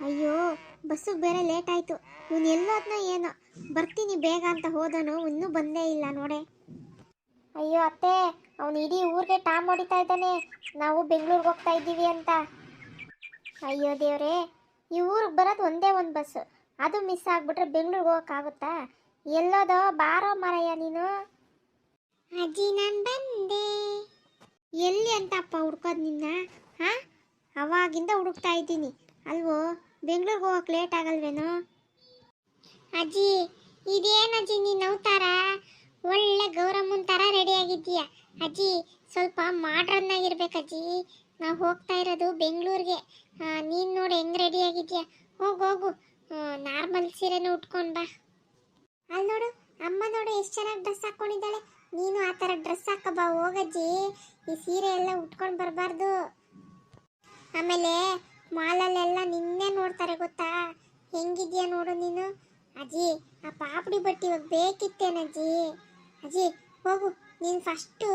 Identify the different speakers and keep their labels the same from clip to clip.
Speaker 1: ಅಯ್ಯೋ ಬಸ್ಸಿಗೆ ಬೇರೆ ಲೇಟ್ ಆಯ್ತು. ಇವನು ಎಲ್ಲೋದ್ನ ಏನೋ ಬರ್ತೀನಿ ಬೇಗ ಅಂತ ಹೋದನು ಇನ್ನೂ ಬಂದೇ ಇಲ್ಲ ನೋಡೆ. ಅಯ್ಯೋ ಅತ್ತೆ ಅವನು ಇಡೀ ಊರಿಗೆ ಟಾಮ್ ಹೊಡಿತಾ ಇದ್ದಾನೆ. ನಾವು ಬೆಂಗಳೂರಿಗೆ ಹೋಗ್ತಾ ಇದ್ದೀವಿ ಅಂತ. ಅಯ್ಯೋ ದೇವ್ರೇ ಈ ಊರಿಗೆ ಬರೋದು ಒಂದೇ ಒಂದು ಬಸ್ಸು ಅದು ಮಿಸ್ ಆಗ್ಬಿಟ್ರೆ ಬೆಂಗಳೂರಿಗೆ ಹೋಗೋಕ್ಕಾಗುತ್ತಾ ಎಲ್ಲೋದೋ ಬಾರೋ ಮಾರಯ್ಯ ನೀನು. ಅಜ್ಜಿ ನಾನು ಬಂದೆ. ಎಲ್ಲಿ ಅಂತ ಅಪ್ಪ ಹುಡ್ಕೋದು ನಿನ್ನ? ಹಾ? ಅವಾಗಿಂದ ಹುಡುಕ್ತಾ ಇದ್ದೀನಿ. ಅಲ್ವೋ? ಬೆಂಗಳೂರಿಗೆ ಹೋಗಕ್ಕೆ ಲೇಟ್ ಆಗಲ್ವೇನೋ? ಅಜ್ಜಿ ಇದೇನಜ್ಜಿ ನೀನು ಅವತಾರ ಒಳ್ಳೆ ಗೌರಮ್ಮನ ಥರ ರೆಡಿ ಆಗಿದ್ದೀಯ. ಅಜ್ಜಿ, ಸ್ವಲ್ಪ ಮಾಡ್ರನ್ ಆಗಿರ್ಬೇಕಜ್ಜಿ ನಾವು ಹೋಗ್ತಾ ಇರೋದು ಬೆಂಗಳೂರಿಗೆ. ನೀನು ನೋಡಿ ಹೆಂಗ್ ರೆಡಿ ಆಗಿದ್ಯಾ ಹೋಗು ಹೋಗು. ನಾರ್ಮಲ್ ಸೀರೆನ ಉಟ್ಕೊಂಡು ಬಾ. ಅಲ್ಲಿ ನೋಡು, ಅಮ್ಮ ನೋಡು ಎಷ್ಟು ಚೆನ್ನಾಗಿ ಡ್ರೆಸ್ ಹಾಕೊಂಡಿದ್ದಾಳೆ. ನೀನು ಆ ಥರ ಡ್ರೆಸ್ ಹಾಕ ಬಾ ಹೋಗಜ್ಜಿ ಈ ಸೀರೆ ಎಲ್ಲ ಉಟ್ಕೊಂಡು ಬರಬಾರ್ದು. ಆಮೇಲೆ ಮಾಲಲ್ಲೆಲ್ಲ ನಿನ್ನೆ ನೋಡ್ತಾರೆ ಗೊತ್ತಾ? ಹೆಂಗಿದ್ಯಾ ನೋಡು ನೀನು? ಅಜ್ಜಿ ಆ ಪಾಪಡಿ ಬಟ್ಟೆ ಇವಾಗ ಬೇಕಿತ್ತೇನಜ್ಜಿ ಅಜ್ಜಿ. ಹೋಗು. ನೀನು ಫಸ್ಟು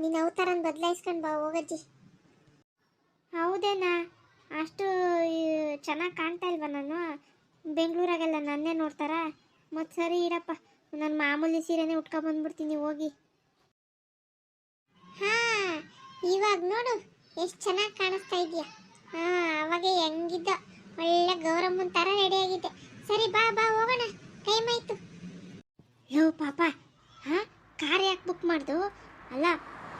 Speaker 1: ನಿನ್ನ ಅವತಾರನ ಬದಲಾಯಿಸ್ಕೊಂಡು ಬಾ ಹೋಗಜ್ಜಿ ಹೌದೇನಾ? ಅಷ್ಟು ಚೆನ್ನಾಗಿ ಕಾಣ್ತಾ ಇಲ್ವಾ ನಾನು? ಬೆಂಗಳೂರಾಗೆಲ್ಲ ನನ್ನೇ ನೋಡ್ತಾರಾ? ಮತ್ತು ಸರಿ ಇರಪ್ಪ. ನಾನು ಮಾಮೂಲಿ ಸೀರೆನೇ ಉಟ್ಕೊಂಡ್ಬಂದ್ಬಿಡ್ತೀನಿ ಹೋಗಿ. ಹಾಂ ಇವಾಗ ನೋಡು ಎಷ್ಟು ಚೆನ್ನಾಗಿ ಕಾಣಿಸ್ತಾ ಇದೆಯಾ? ಹಾ, ಅವಾಗ ಹೆಂಗಿದ್ದ? ಒಳ್ಳೆ ಗೌರಮ್ಮನ ಥರ ರೆಡಿ ಆಗಿದ್ದೆ ಸರಿ, ಬಾ ಬಾ, ಹೋಗೋಣ. ಟೈಮ್ ಆಯ್ತು ಯೋ, ಪಾಪ. ಹಾ, ಕಾರ್ ಯಾಕೆ ಬುಕ್ ಮಾಡ್ದು? ಅಲ್ಲ,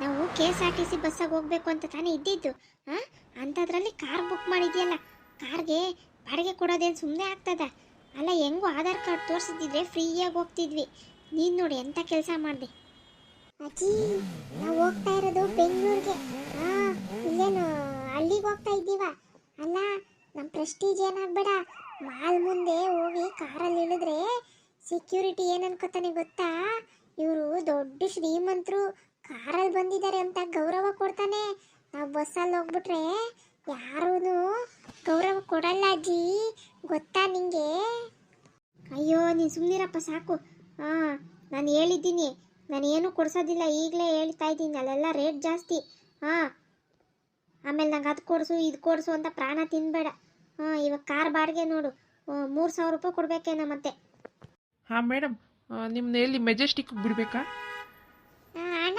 Speaker 1: ನಾವು K S R T C ಬಸ್ಸಾಗಿ ಹೋಗ್ಬೇಕು ಅಂತ ತಾನೇ ಇದ್ದಿದ್ದು. ಹಾ ಅಂಥದ್ರಲ್ಲಿ ಕಾರ್ ಬುಕ್ ಮಾಡಿದ್ಯಲ್ಲ, ಕಾರ್ಗೆ ಬಾಡಿಗೆ ಕೊಡೋದೇನು ಸುಮ್ಮನೆ ಆಗ್ತದ? ಅಲ್ಲ, ಹೆಂಗೋ ಆಧಾರ್ ಕಾರ್ಡ್ ತೋರಿಸಿದ್ರೆ ಫ್ರೀಯಾಗಿ ಹೋಗ್ತಿದ್ವಿ. ನೀನು ನೋಡಿ ಎಂಥ ಕೆಲಸ ಮಾಡಿದೆ? ಅಜ್ಜಿ, ನಾವು ಹೋಗ್ತಾ ಇರೋದು ಬೆಂಗಳೂರಿಗೆ. ಹಾಂ, ಇಲ್ಲೇನು ಹಳ್ಳಿಗೆ ಹೋಗ್ತಾ ಇದ್ದೀವ? ಅಲ್ಲ ನಮ್ಮ ಪ್ರೆಸ್ಟೀಜ್ ಏನಾಗ್ಬೇಡ. ಮಾಲ್ ಮುಂದೆ ಹೋಗಿ ಕಾರಲ್ಲಿ ಇಳಿದ್ರೆ ಸೆಕ್ಯೂರಿಟಿ ಏನು ಅನ್ಕೋತಾನೆ ಗೊತ್ತಾ? ಇವರು ದೊಡ್ಡ ಶ್ರೀಮಂತರು. ಕಾರಲ್ಲಿ ಬಂದಿದ್ದಾರೆ ಅಂತ ಗೌರವ ಕೊಡ್ತಾನೆ. ನಾವು ಬಸ್ಸಲ್ಲಿ ಹೋಗ್ಬಿಟ್ರೆ ಯಾರೂ ಗೌರವ ಕೊಡಲ್ಲ ಅಜ್ಜಿ. ಗೊತ್ತಾ ನಿಂಗೆ? ಅಯ್ಯೋ, ನೀನು ಸುಮ್ಮನಿರಪ್ಪ ಸಾಕು. ಹಾಂ ನಾನು ಹೇಳಿದ್ದೀನಿ. ನಾನು ಏನೂ ಕೊಡ್ಸೋದಿಲ್ಲ. ಈಗಲೇ ಹೇಳ್ತಾ ಇದ್ದೀನಿ. ಅಲ್ಲೆಲ್ಲ ರೇಟ್ ಜಾಸ್ತಿ. ಹಾಂ ಆಮೇಲೆ ನಂಗೆ ಅದು ಕೊಡಿಸು ಇದು ಕೊಡಿಸು ಅಂತ ಪ್ರಾಣ ತಿನ್ಬೇಡ. ಹಾಂ ಇವಾಗ ಕಾರ್ ಬಾಡಿಗೆ ನೋಡು. ಮೂರು ಸಾವಿರ ರೂಪಾಯಿ ಕೊಡಬೇಕೇನೋ ಮತ್ತೆ.
Speaker 2: ಹಾಂ ಮೇಡಮ್ ನಿಮ್ಮನ್ನ ಎಲ್ಲಿ ಮೆಜೆಸ್ಟಿಕ್ ಬಿಡಬೇಕಾ?
Speaker 1: ಅಣ್ಣ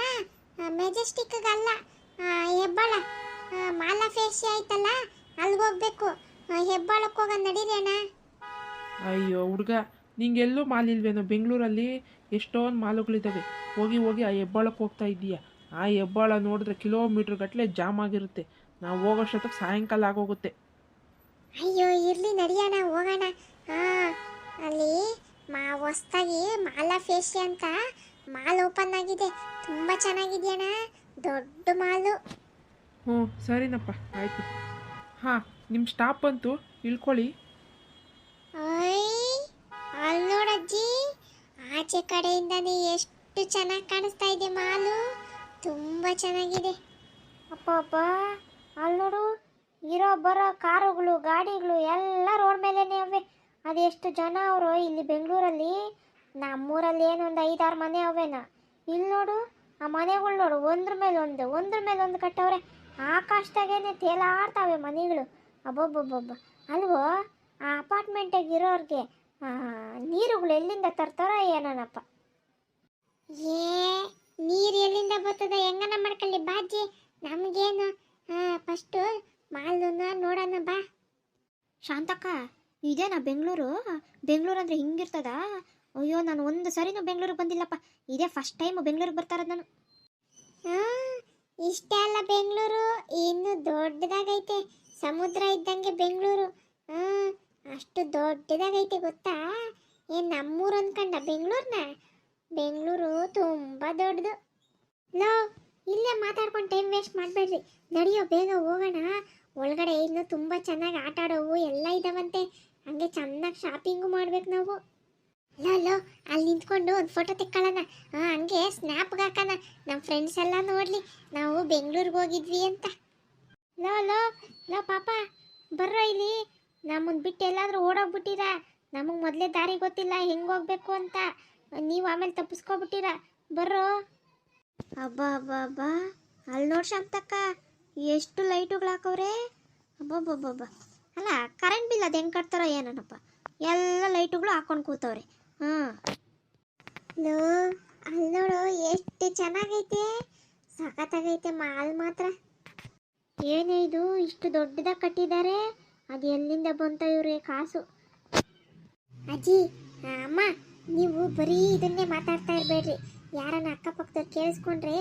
Speaker 1: ಮೆಜೆಸ್ಟಿಕ್ಗಲ್ಲ. ಹೆಬ್ಬಾಳ. ಮಾಲಾ ಫೇಶಿ ಆಯ್ತಲ್ಲ ಅಲ್ಲಿಗೆ ಹೋಗ್ಬೇಕು. ಹೆಬ್ಬಾಳಕ್ಕೆ ಹೋಗ ನಡೀರಿ ಅಣ್ಣ.
Speaker 2: ಅಯ್ಯೋ ಹುಡುಗ ನಿಂಗೆಲ್ಲೂ ಮಾಲಿಲ್ವೇನೋ ಬೆಂಗಳೂರಲ್ಲಿ ಎಷ್ಟೊಂದು ಮಾಲುಗಳಿದ್ದಾವೆ ಹೋಗಿ ಹೋಗಿ ಆ ಹೆಬ್ಬಾಳಕ್ಕೆ ಹೋಗ್ತಾ ಇದ್ದೀಯ? ಆ ಹೆಬ್ಬಾಳ ನೋಡಿದ್ರೆ ಕಿಲೋಮೀಟ್ರ್ ಗಟ್ಟಲೆ ಜಾಮ್ ಆಗಿರುತ್ತೆ. ನಾವು ಹೋಗೋಷ್ಟೊತ್ತಿಗೆ ಸಾಯಂಕಾಲ ಆಗೋಗುತ್ತೆ.
Speaker 1: ಅಯ್ಯೋ ಇರ್ಲಿ ನಡಿಯೋಣ ಹೋಗೋಣ. ಹಾ ಅಲ್ಲಿ ಮಾ ಹೊಸ್ದಾಗಿ ಮಾಲಾ ಫೇಶಿ ಅಂತ ಮಾಲ್ ಓಪನ್ ಆಗಿದೆ. ತುಂಬ ಚೆನ್ನಾಗಿದೆಯಣ್ಣ. ದೊಡ್ಡ ಮಾಲು.
Speaker 2: ಹ್ಞೂ ಸರಿನಪ್ಪ ಆಯಿತು. ಹಾಂ ನಿಮ್ಮ ಸ್ಟಾಪ್ ಅಂತೂ ಇಳ್ಕೊಳ್ಳಿ.
Speaker 1: ಅಲ್ಲಿ ನೋಡಜ್ಜಿ ಆಚೆ ಕಡೆಯಿಂದಾನೆ ಎಷ್ಟು ಚೆನ್ನಾಗಿ ಕಾಣಿಸ್ತಾ ಇದೆ ಮಾಲು. ತುಂಬಾ ಚೆನ್ನಾಗಿದೆ. ಅಪ್ಪ ಅಪ್ಪ, ಅಲ್ಲಿ ನೋಡು, ಇರೋ ಬರೋ ಕಾರುಗಳು, ಗಾಡಿಗಳು ಎಲ್ಲ ರೋಡ್ ಮೇಲೇನೆ ಅವೆ. ಅದೆಷ್ಟು ಜನ ಅವರು ಇಲ್ಲಿ ಬೆಂಗಳೂರಲ್ಲಿ? ನಮ್ಮೂರಲ್ಲಿ ಒಂದು ಐದಾರು ಮನೆ ಅವೇನ. ಇಲ್ಲಿ ನೋಡು, ಆ ಮನೆಗಳು ನೋಡು, ಒಂದ್ರ ಮೇಲೆ ಒಂದು, ಒಂದ್ರ ಮೇಲೆ ಒಂದು ಕಟ್ಟವ್ರೆ. ಆಕಾಶದಾಗೇನೆ ತೇಲಾಡ್ತಾವೆ ಮನೆಗಳು. ಅಬ್ಬಬ್ಬಬ್ಬಬ್ಬ. ಅಲ್ವೋ, ಆ ಅಪಾರ್ಟ್ಮೆಂಟಾಗ ಇರೋರಿಗೆ ನೀರುಗಳು ಎಲ್ಲಿಂದ ತರ್ತಾರೋ ಏನೋನಪ್ಪ ಏ ನೀರು ಎಲ್ಲಿಂದ ಬರ್ತದ? ಹೆಂಗನ ಮಾಡ್ಕೊಳ್ಳಿ? ಬಾಜಿ ನಮಗೇನು ಫಸ್ಟು ಮಾಲನ್ನ ನೋಡೋಣ ಬಾ. ಶಾಂತಕ್ಕ ಇದೇನಾ ಬೆಂಗಳೂರು? ಬೆಂಗಳೂರು ಅಂದರೆ ಹಿಂಗಿರ್ತದ? ಅಯ್ಯೋ ನಾನು ಒಂದು ಸರಿನೂ ಬೆಂಗಳೂರಿಗೆ ಬಂದಿಲ್ಲಪ್ಪ. ಇದೇ ಫಸ್ಟ್ ಟೈಮ್ ಬೆಂಗಳೂರಿಗೆ ಬರ್ತಾ ಇರೋದು ನಾನು. ಇಷ್ಟೇ ಅಲ್ಲ ಬೆಂಗಳೂರು. ಇನ್ನು ದೊಡ್ಡದಾಗೈತೆ. ಸಮುದ್ರ ಇದ್ದಂಗೆ ಬೆಂಗಳೂರು. ಹಾಂ ಅಷ್ಟು ದೊಡ್ಡದಾಗೈತೆ ಗೊತ್ತಾ? ಏನ್ ನಮ್ಮೂರು ಅಂದ್ಕಂಡ ಬೆಂಗಳೂರ್ನ? ಬೆಂಗಳೂರು ತುಂಬಾ ದೊಡ್ಡದು. ಲೋ, ಇಲ್ಲೇ ಮಾತಾಡ್ಕೊಂಡು ಟೈಮ್ ವೇಸ್ಟ್ ಮಾಡಬೇಡ್ರಿ. ನಡೆಯೋ ಬೇಗ ಹೋಗೋಣ. ಒಳಗಡೆ ಇನ್ನು ತುಂಬ ಚೆನ್ನಾಗಿ ಆಟ ಆಡೋವು ಎಲ್ಲ ಇದಾವಂತೆ. ಹಂಗೆ ಚೆನ್ನಾಗಿ ಶಾಪಿಂಗು ಮಾಡ್ಬೇಕು ನಾವು. ಲೋ ಲೋ, ಅಲ್ಲಿ ನಿಂತ್ಕೊಂಡು ಒಂದು ಫೋಟೋ ತೆಕ್ಕೊಳ್ಳೋಣ. ಹಾಂ, ಹಂಗೆ ಸ್ನ್ಯಾಪ್ಗೆ ಹಾಕೋಣ. ನಮ್ಮ ಫ್ರೆಂಡ್ಸ್ ಎಲ್ಲ ನೋಡಲಿ. ನಾವು ಬೆಂಗಳೂರಿಗೆ ಹೋಗಿದ್ವಿ ಅಂತ. ಲೋ ಲೋ ಲೋ, ಪಾಪ, ಬರ್ರೋ ಇಲ್ಲಿ. ನಮ್ಮನ್ನು ಬಿಟ್ಟು ಎಲ್ಲಾದರೂ ಓಡೋಗ್ಬಿಟ್ಟಿರಾ. ನಮಗೆ ಮೊದಲೇ ದಾರಿ ಗೊತ್ತಿಲ್ಲ, ಹೆಂಗೆ ಹೋಗ್ಬೇಕು ಅಂತ. ನೀವು ಆಮೇಲೆ ತಪ್ಪಿಸ್ಕೊಬಿಟ್ಟಿರ. ಬರ್ರೋ. ಅಬ್ಬಾ ಅಬ್ಬಾ ಅಬ್ಬಾ. ಅಲ್ಲಿ ನೋಡಿ ಶಾಂತಕ್ಕ, ಎಷ್ಟು ಲೈಟುಗಳು ಹಾಕವ್ರೆ. ಅಬ್ಬಬ್ಬಬ್ಬಬ್ಬ ಅಲ್ಲ ಕರೆಂಟ್ ಬಿಲ್ ಅದು ಹೆಂಗೆ ಕಟ್ತಾರೋ ಏನಪ್ಪ ಎಲ್ಲ ಲೈಟುಗಳು ಹಾಕೊಂಡು ಕೂತವ್ರೆ. ಹಾಂ. ಅಲ್ಲಿ ನೋಡು, ಎಷ್ಟು ಚೆನ್ನಾಗೈತೆ. ಸಖತ್ತಾಗೈತೆ, ಮಾಲ್ ಮಾತ್ರ. ಏನೇ ಇದು, ಇಷ್ಟು ದೊಡ್ಡದಾಗ ಕಟ್ಟಿದ್ದಾರೆ ಅದು ಎಲ್ಲಿಂದ ಬಂತ ಇವ್ರಿಗೆ ಕಾಸು. ಅಜ್ಜಿ, ಅಮ್ಮ ನೀವು ಬರೀ ಇದನ್ನೇ ಮಾತಾಡ್ತಾ ಇರಬೇಡ್ರಿ. ಯಾರನ್ನ ಅಕ್ಕಪಕ್ಕದವ್ರು ಕೇಳಿಸ್ಕೊಂಡ್ರೆ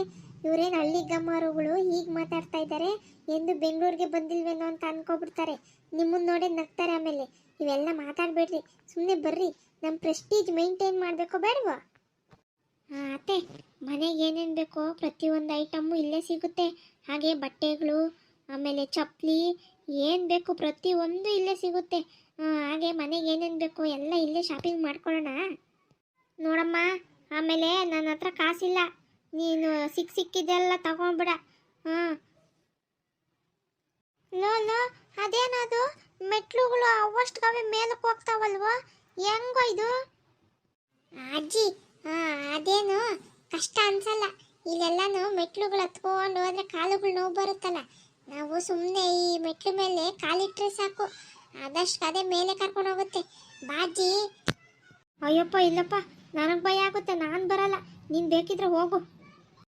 Speaker 1: ಇವರೇನು ಹಳ್ಳಿ ಗಮ್ಮರುಗಳು ಹೀಗೆ ಮಾತಾಡ್ತಾ ಇದ್ದಾರೆ ಎಂದು ಬೆಂಗಳೂರಿಗೆ ಬಂದಿಲ್ವೇನೋ ಅಂತ ಅನ್ಕೊಬಿಡ್ತಾರೆ. ನಿಮ್ಮನ್ನ ನೋಡಿ ನಗ್ತಾರೆ ಆಮೇಲೆ. ಇವೆಲ್ಲ ಮಾತಾಡಬೇಡ್ರಿ. ಸುಮ್ಮನೆ ಬರ್ರಿ. ನಮ್ಮ ಪ್ರೆಸ್ಟೀಜ್ ಮೇಂಟೈನ್ ಮಾಡಬೇಕೋ ಬೇಡವಾ? ಹಾಂ ಅತ್ತೆ, ಮನೆಗೆ ಏನೇನು ಬೇಕೋ ಪ್ರತಿಯೊಂದು ಐಟಮ್ಮು ಇಲ್ಲೇ ಸಿಗುತ್ತೆ. ಹಾಗೆ ಬಟ್ಟೆಗಳು, ಆಮೇಲೆ ಚಪ್ಪಲಿ ಏನು ಬೇಕು ಪ್ರತಿಯೊಂದು ಇಲ್ಲೇ ಸಿಗುತ್ತೆ. ಹಾಗೆ ಮನೆಗೆ ಏನೇನು ಬೇಕೋ ಎಲ್ಲ ಇಲ್ಲೇ ಶಾಪಿಂಗ್ ಮಾಡ್ಕೊಳ್ಳೋಣ. ನೋಡಮ್ಮ, ಆಮೇಲೆ ನನ್ನ ಹತ್ರ ಕಾಸಿಲ್ಲ. ನೀನು ಸಿಕ್ ಸಿಕ್ಕಿದ್ದೆಲ್ಲ ತಗೊಂಬಿಡ ಹಾಂ ಲೋ ಲೋ ಅದೇನದು? ಮೆಟ್ಲುಗಳು ಅವಷ್ಟುಗವೆ ಮೇಲಕ್ಕೆ ಹೋಗ್ತಾವಲ್ವೋ? ಹೆಂಗೋ ಇದು? ಅಜ್ಜಿ, ಹಾಂ, ಅದೇನು? ಕಷ್ಟ ಅನ್ಸಲ್ಲ. ಇಲ್ಲೆಲ್ಲಾನು ಮೆಟ್ಲುಗಳು ಹತ್ಕೊಂಡು ಹೋದ್ರೆ ಕಾಲುಗಳು ನೋವು ಬರುತ್ತಲ್ಲ. ನಾವು ಸುಮ್ಮನೆ ಈ ಮೆಟ್ಲು ಮೇಲೆ ಕಾಲಿಟ್ರೆ ಸಾಕು. ಆದಷ್ಟು ಅದೇ ಮೇಲೆ ಕರ್ಕೊಂಡು ಹೋಗುತ್ತೆ. ಬಾಜಿ ಅಯ್ಯಪ್ಪ, ಇಲ್ಲಪ್ಪ. ನನಗೆ ಭಯ ಆಗುತ್ತೆ, ನಾನು ಬರಲ್ಲ. ನೀನು ಬೇಕಿದ್ರೆ ಹೋಗು.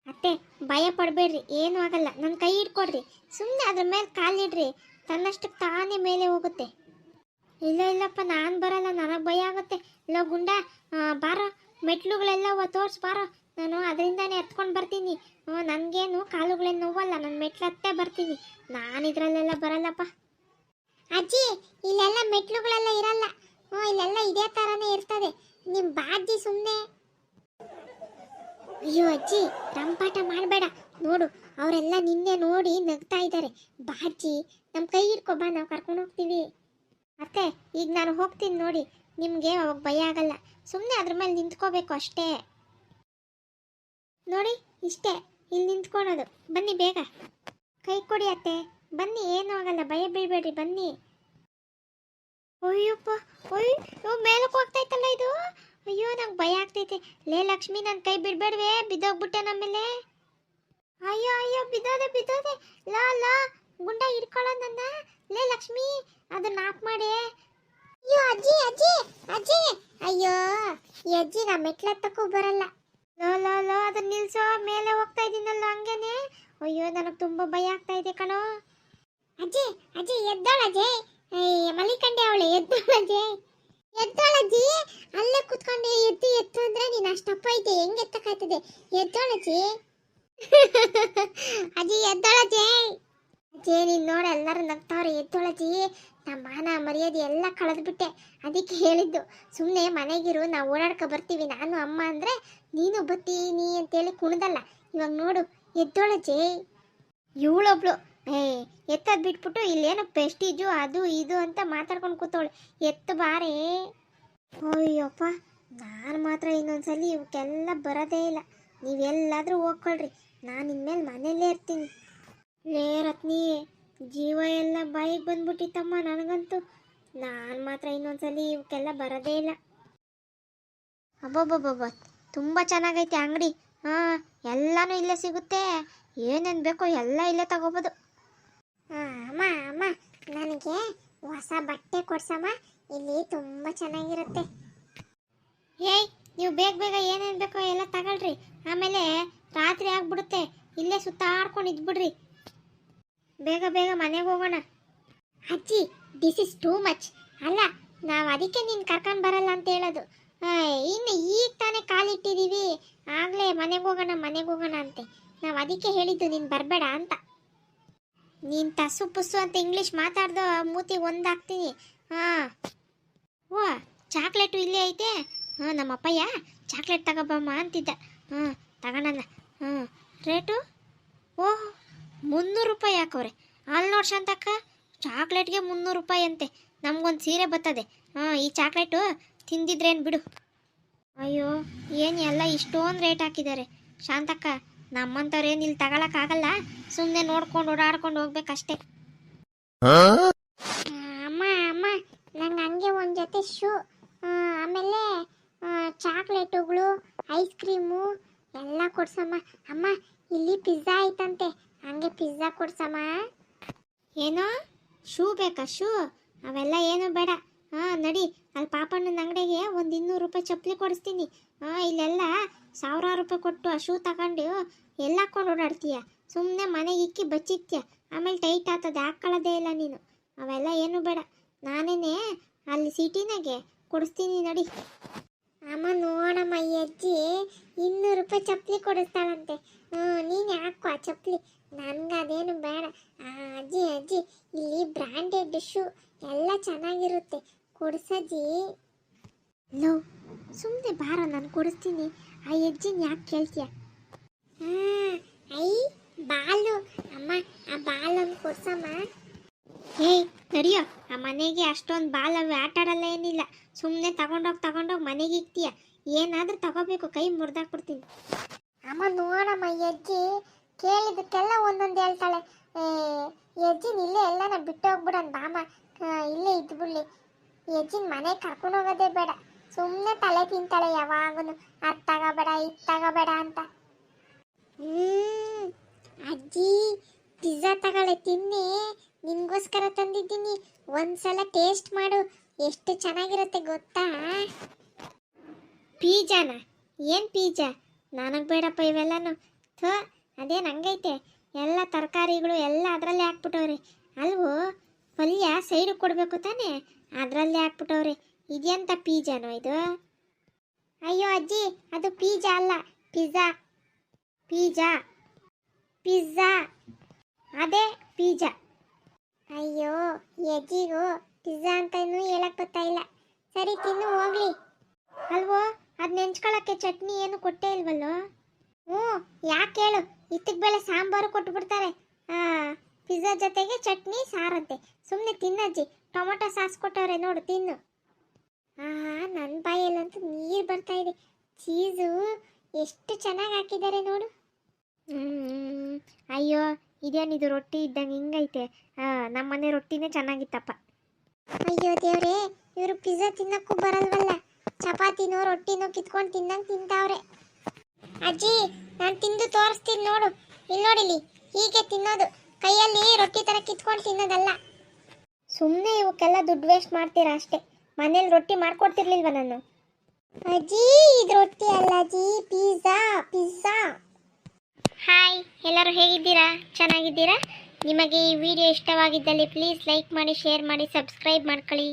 Speaker 1: ಅತ್ತೆ, ಭಯ ಪಡಬೇಡ್ರಿ, ಏನೂ ಆಗಲ್ಲ. ನನ್ನ ಕೈ ಹಿಡ್ಕೊಡ್ರಿ. ಸುಮ್ಮನೆ ಅದ್ರ ಮೇಲೆ ಕಾಲಿಡ್ರಿ. ತನ್ನಷ್ಟಕ್ಕೆ ತಾನೇ ಮೇಲೆ ಹೋಗುತ್ತೆ. ಇಲ್ಲ, ಇಲ್ಲಪ್ಪ, ನಾನು ಬರಲ್ಲ, ನನಗೆ ಭಯ ಆಗುತ್ತೆ. ಇಲ್ಲ, ಗುಂಡ ಬಾರ. ಮೆಟ್ಲುಗಳೆಲ್ಲ ತೋರ್ಸ್, ಬಾರೋ. ನಾನು ಅದರಿಂದಾನೇ ಎತ್ಕೊಂಡು ಬರ್ತೀನಿ. ನನಗೇನು ಕಾಲುಗಳೇನು ನೋವಲ್ಲ. ನನ್ನ ಮೆಟ್ಲು ಹತ್ತೇ ಬರ್ತೀನಿ. ನಾನು ಇದರಲ್ಲೆಲ್ಲ ಬರಲ್ಲಪ್ಪ. ಅಜ್ಜಿ, ಇಲ್ಲೆಲ್ಲ ಮೆಟ್ಲುಗಳೆಲ್ಲ ಇರಲ್ಲ. ಹ್ಞೂ ಇಲ್ಲೆಲ್ಲ ಇದೇ ಥರನೇ ಇರ್ತದೆ. ನಿಮ್ಮ ಬಾಜಿ ಸುಮ್ಮನೆ ಅಯ್ಯೋ ಅಜ್ಜಿ, ರಂಪಾಟ ಮಾಡಬೇಡ. ನೋಡು, ಅವರೆಲ್ಲ ನಿನ್ನೆ ನೋಡಿ ನಗ್ತಾ ಇದ್ದಾರೆ. ಬಾಜ್ಜಿ ನಮ್ಮ ಕೈ ಹಿಡ್ಕೊ ಬಾ, ನಾವು ಕರ್ಕೊಂಡು ಹೋಗ್ತೀವಿ. ಅತ್ತೆ ಈಗ ನಾನು ಹೋಗ್ತೀನಿ ನೋಡಿ, ನಿಮಗೆ ಅವಾಗ ಭಯ ಆಗಲ್ಲ. ಸುಮ್ಮನೆ ಅದ್ರ ಮೇಲೆ ನಿಂತ್ಕೋಬೇಕು ಅಷ್ಟೇ. ನೋಡಿ, ಇಷ್ಟೇ, ಇಲ್ಲಿ ನಿಂತ್ಕೊಳೋದು. ಬನ್ನಿ ಬೇಗ. ಕೈ ಕೊಡಿ ಅತ್ತೆ. ಬನ್ನಿ, ಏನೂ ಆಗಲ್ಲ, ಭಯ ಬೀಳ್ಬೇಡ್ರಿ, ಬನ್ನಿ. ಅಯ್ಯಪ್ಪ, ಅಯ್ಯೋ ಮೇಲಕ್ಕೆ ಹೋಗ್ತೈತಲ್ಲ ಇದು? ಅಯ್ಯೋ, ನಂಗೆ ಭಯ ಆಗ್ತೈತೆ. ಲೇ, ಲಕ್ಷ್ಮಿ ನನ್ನ ಕೈ ಬಿಡ್ಬೇಡ್ವೆ, ಬಿದ್ದೋಗ್ಬಿಟ್ಟೆ ನಮ್ಮೇಲೆ. ಅಯ್ಯೋ ಅಯ್ಯೋ, ಬಿದ್ದೋದೆ ಬಿದ್ದೋದೆ. ಲಾ ಲಾ, ಗುಂಡ ಹಿಡ್ಕೊಳ್ಳೋ ನನ್ನ. ಲೇ, ಲಕ್ಷ್ಮಿ, ಅದನ್ನ ನಾಪ್ ಮಾಡಿ. ಅಯ್ಯೋ, ಅಜ್ಜಿ ಅಜ್ಜಿ ಅಜ್ಜಿ. ಅಯ್ಯೋ, ಈ ಅಜ್ಜಿ ನಾ ಮೆಟ್ಲತ್ತಕ್ಕೂ ಬರಲ್ಲ. ಲೋ ಲೋ ಲೋ ಅದನ್ನ ನಿಲ್ಸೋ, ಮೇಲೆ ಹೋಗ್ತಾ ಇದ್ದೀನಲ್ಲ ಹಂಗೇನೆ. ಅಯ್ಯೋ, ನನಗೆ ತುಂಬ ಭಯ ಆಗ್ತಾ ಇದೆ ಕಣೋ. ಅಜ್ಜಿ ಅಜ್ಜಿ ಎದ್ದಾಳಜ್ಜಿ ಮಲಿಕಂಡೆ ಅವಳೆ ಎದ್ದಾಳಜ್ಜಿ ಎದ್ದಾಳಜ್ಜಿ ಅಲ್ಲೇ ಕುತ್ಕೊಂಡು ಎದ್ದು ಎತ್ತು ಅಂದ್ರೆ ನೀನು ಅಷ್ಟಪ್ಪ ಐತೆ ಹೆಂಗ್ ಎತ್ತಕ್ಕಾಯ್ತದೆ? ಎದ್ದಾಳಜ್ಜಿ ಅಜ್ಜಿ ಎದ್ದಾಳಜ್ಜಿ ಅಜ್ಜಿ, ನೀನ್ ನೋಡ, ಎಲ್ಲರೂ ನಗ್ತಾವ್ರೆ ಎದ್ದೊಳಜ್ಜಿ ನಮ್ಮ ಮಾನ, ಮರ್ಯಾದೆ ಎಲ್ಲ ಕಳೆದ್ಬಿಟ್ಟೆ. ಅದಕ್ಕೆ ಹೇಳಿದ್ದು ಸುಮ್ಮನೆ ಮನೆಗಿರು, ನಾವು ಓಡಾಡ್ಕೊ ಬರ್ತೀವಿ. ನಾನು ಅಮ್ಮ ಅಂದ್ರೆ ನೀನು ಬತ್ತೀನಿ ಅಂತೇಳಿ ಕುಣ್ದಲ್ಲ. ಇವಾಗ ನೋಡು ಎದ್ದೊಳಜ್ಜಿ ಇವಳೊಬ್ಳು ಏ, ಎತ್ತದ್ ಬಿಟ್ಬಿಟ್ಟು ಇಲ್ಲೇನೋ ಪ್ರೆಸ್ಟೀಜು ಅದು ಇದು ಅಂತ ಮಾತಾಡ್ಕೊಂಡು ಕೂತವಳು. ಎತ್ತು ಬಾರೇ. ಅಯ್ಯಪ್ಪ, ನಾನು ಮಾತ್ರ ಇನ್ನೊಂದ್ಸಲಿ ಇವಕ್ಕೆಲ್ಲ ಬರೋದೇ ಇಲ್ಲ. ನೀವೆಲ್ಲಾದರೂ ಹೋಗ್ಕೊಳ್ರಿ. ನಾನು ಇನ್ಮೇಲೆ ಮನೇಲೇ ಇರ್ತೀನಿ. ಲೇ ರತ್ನಿ, ಜೀವ ಎಲ್ಲ ಬಾಯಿಗೆ ಬಂದ್ಬಿಟ್ಟಿತ್ತಮ್ಮ ನನಗಂತೂ. ನಾನು ಮಾತ್ರ ಇನ್ನೊಂದ್ಸಲಿ ಇವಕ್ಕೆಲ್ಲ ಬರೋದೇ ಇಲ್ಲ. ಅಬ್ಬಬ್ಬಬ್ಬ ತುಂಬ ಚೆನ್ನಾಗೈತೆ ಅಂಗಡಿ. ಹಾಂ, ಎಲ್ಲನೂ ಇಲ್ಲೇ ಸಿಗುತ್ತೆ. ಏನೇನು ಬೇಕೋ ಎಲ್ಲ ಇಲ್ಲೇ ತಗೋಬೋದು. ಅಮ್ಮ ಅಮ್ಮ. ನನಗೆ ಹೊಸ ಬಟ್ಟೆ ಕೊಡ್ಸಮ್ಮ. ಇಲ್ಲಿ ತುಂಬ ಚೆನ್ನಾಗಿರುತ್ತೆ. ಏಯ್ ನೀವು ಬೇಗ ಬೇಗ ಏನೇನು ಬೇಕೋ ಎಲ್ಲ ತಗೊಳ್ರಿ. ಆಮೇಲೆ ರಾತ್ರಿ ಆಗ್ಬಿಡುತ್ತೆ. ಇಲ್ಲೇ ಸುತ್ತಾಡ್ಕೊಂಡು ಇದ್ಬಿಡ್ರಿ. ಬೇಗ ಬೇಗ ಮನೆಗೆ ಹೋಗೋಣ. ಅಜ್ಜಿ ದಿಸ್ ಇಸ್ ಟೂ ಮಚ್ ಅಲ್ಲ, ನಾವು ಅದಕ್ಕೆ ನೀನು ಕರ್ಕೊಂಡು ಬರಲ್ಲ ಅಂತ ಹೇಳೋದು. ಇನ್ನು ಈಗ ತಾನೇ ಕಾಲಿಟ್ಟಿದ್ದೀವಿ ಆಗಲೇ ಮನೆಗೆ ಹೋಗೋಣ ಮನೆಗೆ ಹೋಗೋಣ ಅಂತೆ. ನಾವು ಅದಕ್ಕೆ ಹೇಳಿದ್ದು ನೀನು ಬರಬೇಡ ಅಂತ. ನೀನು ತಸು ಪುಸ್ಸು ಅಂತ ಇಂಗ್ಲೀಷ್ ಮಾತಾಡ್ದು ಮೂತಿ ಒಂದಾಗ್ತೀನಿ. ಹಾಂ. ಓ ಚಾಕ್ಲೇಟು ಇಲ್ಲೇ ಐತೆ? ಹಾಂ ನಮ್ಮ ಅಪ್ಪಯ್ಯ ಚಾಕ್ಲೇಟ್ ತಗೋಬಮ್ಮ ಅಂತಿದ್ದ. ಹಾಂ ತಗೋಣಲ್ಲ ಹಾಂ ರೇಟು ಓಹ್ ಮುನ್ನೂರು ರೂಪಾಯಿ ಹಾಕೋರೆ ಅಲ್ಲಿ ನೋಡಿ ಶಾಂತಕ್ಕ ಚಾಕ್ಲೇಟ್ಗೆ ಮುನ್ನೂರು ರೂಪಾಯಿ ಅಂತೆ. ನಮ್ಗೊಂದು ಸೀರೆ ಬರ್ತದೆ. ಹಾಂ, ಈ ಚಾಕ್ಲೇಟು ತಿಂದಿದ್ರೇನು ಬಿಡು. ಅಯ್ಯೋ, ಏನು ಎಲ್ಲ ಇಷ್ಟೊಂದು ರೇಟ್ ಹಾಕಿದ್ದಾರೆ. ಶಾಂತಕ್ಕ ನಮ್ಮಂಥವ್ರು ಇಲ್ಲಿ ಇಲ್ಲಿ ತಗೊಳಕ್ಕಾಗಲ್ಲ ಸುಮ್ಮನೆ ನೋಡ್ಕೊಂಡು ಓಡಾಡ್ಕೊಂಡು ಹೋಗ್ಬೇಕಷ್ಟೇ. ಅಮ್ಮ ಅಮ್ಮ ನಂಗೆ ಹಂಗೆ ಒಂದು ಜೊತೆ ಶೂ ಆಮೇಲೆ ಚಾಕ್ಲೇಟುಗಳು ಐಸ್ ಕ್ರೀಮು ಎಲ್ಲ ಕೊಡ್ಸಮ್ಮ. ಅಮ್ಮ ಇಲ್ಲಿ ಪಿಜ್ಜಾ ಐತಂತೆ. ಹಂಗೆ ಪಿಜ್ಜಾ ಕೊಡ್ಸಮ್ಮ. ಏನೋ? ಶೂ ಬೇಕಾ ಶೂ? ಅವೆಲ್ಲ ಏನು ಬೇಡ. ಹಾಂ ನಡಿ. ಅಲ್ಲಿ ಪಾಪಣ್ಣನ ಅಂಗಡಿಗೆ ಒಂದು ಇನ್ನೂರು ರೂಪಾಯಿ ಚಪ್ಪಲಿ ಕೊಡಿಸ್ತೀನಿ. ಹಾಂ ಇಲ್ಲೆಲ್ಲ ಸಾವಿರಾರು ರೂಪಾಯಿ ಕೊಟ್ಟು ಆ ಶೂ ತಗೊಂಡು ಎಲ್ಲ ಹಾಕೊಂಡು ಓಡಾಡ್ತೀಯ. ಸುಮ್ಮನೆ ಮನೆಗೆ ಇಕ್ಕಿ ಬಚ್ಚಿತ್ಯ ಆಮೇಲೆ ಟೈಟ್ ಆಗ್ತದೆ ಹಾಕ್ಕೊಳ್ಳೋದೇ ಇಲ್ಲ ನೀನು. ಅವೆಲ್ಲ ಏನು ಬೇಡ. ನಾನೇನೆ ಅಲ್ಲಿ ಸಿಟಿನಾಗೆ ಕೊಡಿಸ್ತೀನಿ ನಡಿ. ಅಮ್ಮ ನೋಡಮ್ಮ ಈ ಅಜ್ಜಿ ಇನ್ನೂರು ರೂಪಾಯಿ ಚಪ್ಪಲಿ ಕೊಡಿಸ್ತಾಳಂತೆ. ಹ್ಞೂ ನೀನು ಹಾಕು ಆ ಚಪ್ಪಲಿ. ನನ್ಗೆ ಅದೇನು ಬೇಡ. ಆ, ಅಜ್ಜಿ ಅಜ್ಜಿ ಇಲ್ಲಿ ಬ್ರ್ಯಾಂಡೆಡ್ ಶೂ ಎಲ್ಲ ಚೆನ್ನಾಗಿರುತ್ತೆ. ಕೊಡ್ಸಜ್ಜಿ ಲೋ ಸುಮ್ಮನೆ ಬಾರೋ, ನಾನು ಕೊಡಿಸ್ತೀನಿ. ಆ ಅಜ್ಜಿನ ಯಾಕೆ ಕೇಳ್ತೀಯ? ಹ್ಮ್ ಐ, ಬಾಲು. ಅಮ್ಮ, ಆ ಬಾಲನ್ನು ಕೊಡ್ಸಮ್ಮ. ಏಯ್ ನಡಿಯೋ, ಆ ಮನೆಗೆ ಅಷ್ಟೊಂದು ಬಾಲವು ಆಟ ಆಡಲ್ಲ ಏನಿಲ್ಲ. ಸುಮ್ಮನೆ ತಗೊಂಡೋಗಿ ತಗೊಂಡೋಗಿ ಮನೆಗೆ ಇಕ್ತೀಯ. ಏನಾದರೂ ತಗೋಬೇಕು, ಕೈ ಮುರಿದಾಕ್ಬಿಡ್ತೀನಿ. ಅಮ್ಮ, ನೋಡಮ್ಮ ಅಜ್ಜಿ ಕೇಳಿದಕ್ಕೆಲ್ಲ ಒಂದೊಂದು ಹೇಳ್ತಾಳೆ. ಏ ಈ ಅಜ್ಜಿನ ಇಲ್ಲೇ ಎಲ್ಲನ ಬಿಟ್ಟು ಹೋಗ್ಬಿಡೋಣ ಬಾಮ ಇಲ್ಲೇ ಇದ್ಬಿಡ್ಲಿ. ಈ ಮನೆ ಕರ್ಕೊಂಡು ಹೋಗೋದೆ ಬೇಡ. ಸುಮ್ಮನೆ ತಲೆ ತಿಂತಾಳೆ ಯಾವಾಗೂ ಅದು ತಗೋಬೇಡ, ಇದು ತಗೋಬೇಡ ಅಂತ. ಹ್ಮ್, ಅಜ್ಜಿ, ಪಿಜ್ಜಾ ತಗೊಳ್ಳೆ, ತಿನ್ನಿ. ನಿನ್ಗೋಸ್ಕರ ತಂದಿದ್ದೀನಿ. ಒಂದ್ಸಲ ಟೇಸ್ಟ್ ಮಾಡು. ಎಷ್ಟು ಚೆನ್ನಾಗಿರುತ್ತೆ ಗೊತ್ತಾ? ಪೀಜಾನ ಏನು ಪೀಜಾ ನನಗೆ ಬೇಡಪ್ಪ ಇವೆಲ್ಲನು. ಥೋ ಅದೇನು ಹಂಗೈತೆ ಎಲ್ಲ ತರಕಾರಿಗಳು ಎಲ್ಲ ಅದರಲ್ಲೇ ಹಾಕ್ಬಿಟ್ಟವ್ರಿ. ಅಲ್ವೋ? ಪಲ್ಯ ಸೈಡ್ ಕೊಡಬೇಕು ತಾನೇ? ಅದರಲ್ಲೇ ಹಾಕ್ಬಿಟ್ಟವ್ರೆ. ಇದೆಂತ ಪೀಜಾನೋ ಇದು? ಅಯ್ಯೋ ಅಜ್ಜಿ, ಅದು ಪೀಜಾ ಅಲ್ಲ. ಪಿಜ್ಜಾ. ಪಿಜ್ಜಾ. ಪಿಜ್ಜಾ. ಅದೇ ಪಿಜ್ಜಾ. ಅಯ್ಯೋ ಅಜ್ಜಿಗೂ ಪಿಜ್ಜಾ ಅಂತ ಇನ್ನೂ ಹೇಳಕ್ ಬರ್ತಾ ಇಲ್ಲ. ಸರಿ, ತಿನ್ನು, ಹೋಗ್ಲಿ. ಅಲ್ವೋ, ಅದು ನೆಂಚ್ಕೊಳಕ್ಕೆ ಚಟ್ನಿ ಏನು ಕೊಟ್ಟೇ ಇಲ್ವಲ್ಲೋ? ಹ್ಞೂ, ಯಾಕೆ ಹೇಳು? ಇತ್ತಕ್ಕೆ ಬೆಳೆ ಸಾಂಬಾರು ಕೊಟ್ಬಿಡ್ತಾರೆ. ಪಿಜ್ಜಾ ಜೊತೆಗೆ ಚಟ್ನಿ, ಸಾರಂತೆ. ಸುಮ್ಮನೆ ತಿನ್ನಜ್ಜಿ. ಟೊಮೊಟೊ ಸಾಸ್ ಕೊಟ್ಟವ್ರೆ ನೋಡು, ತಿನ್ನು. ಆಹಾ ನನ್ನ ಬಾಯಲ್ಲಂತೂ ನೀರು ಬರ್ತಾ ಇದೆ. ಚೀಸು ಎಷ್ಟು ಚೆನ್ನಾಗಿ ಹಾಕಿದ್ದಾರೆ ನೋಡು. ಅಯ್ಯೋ ಇದೇನಿದು ರೊಟ್ಟಿ ಇದ್ದಂಗೆ ಹಿಂಗೈತೆ? ನಮ್ಮ ಮನೆ ರೊಟ್ಟಿನೇ ಚೆನ್ನಾಗಿತ್ತಪ್ಪ. ಅಯ್ಯೋ ದೇವ್ರೇ, ಇವರು ಪಿಜ್ಜಾ ತಿನ್ನಕ್ಕೂ ಬರಲ್ವಲ್ಲ? ಚಪಾತಿನೋ, ರೊಟ್ಟಿನೋ ಕಿತ್ಕೊಂಡು ತಿನ್ನಂಗೆ ತಿಂತಾವ್ರೆ. ಅಜ್ಜಿ, ನಾನು ತಿಂದು ತೋರಿಸ್ತೀನಿ ನೋಡು. ಇಲ್ಲಿ ನೋಡಿಲಿ ಹೀಗೆ ತಿನ್ನೋದು. ಕೈಯಲ್ಲಿ ರೊಟ್ಟಿ ಥರ ಕಿತ್ಕೊಂಡು ತಿನ್ನೋದಲ್ಲ. ಸುಮ್ಮನೆ ಇವಕ್ಕೆಲ್ಲ ದುಡ್ಡು ವೇಸ್ಟ್ ಮಾಡ್ತೀರಾ ಅಷ್ಟೇ? ಮನೇಲಿ ರೊಟ್ಟಿ ಮಾಡ್ಕೊಡ್ತಿರ್ಲಿಲ್ವ ನಾನು? ಅಜ್ಜಿ, ಇದು ರೊಟ್ಟಿ ಅಲ್ಲ ಅಜ್ಜಿ ಪಿಜ್ಜಾ ಪಿಜ್ಜಾ ಹಾಯ್ ಎಲ್ಲರೂ ಹೇಗಿದ್ದೀರಾ? ಚೆನ್ನಾಗಿದ್ದೀರಾ? ನಿಮಗೆ ಈ ವಿಡಿಯೋ ಇಷ್ಟವಾಗಿದ್ದಲ್ಲಿ ಪ್ಲೀಸ್ ಲೈಕ್ ಮಾಡಿ ಶೇರ್ ಮಾಡಿ ಸಬ್ಸ್ಕ್ರೈಬ್ ಮಾಡ್ಕೊಳ್ಳಿ.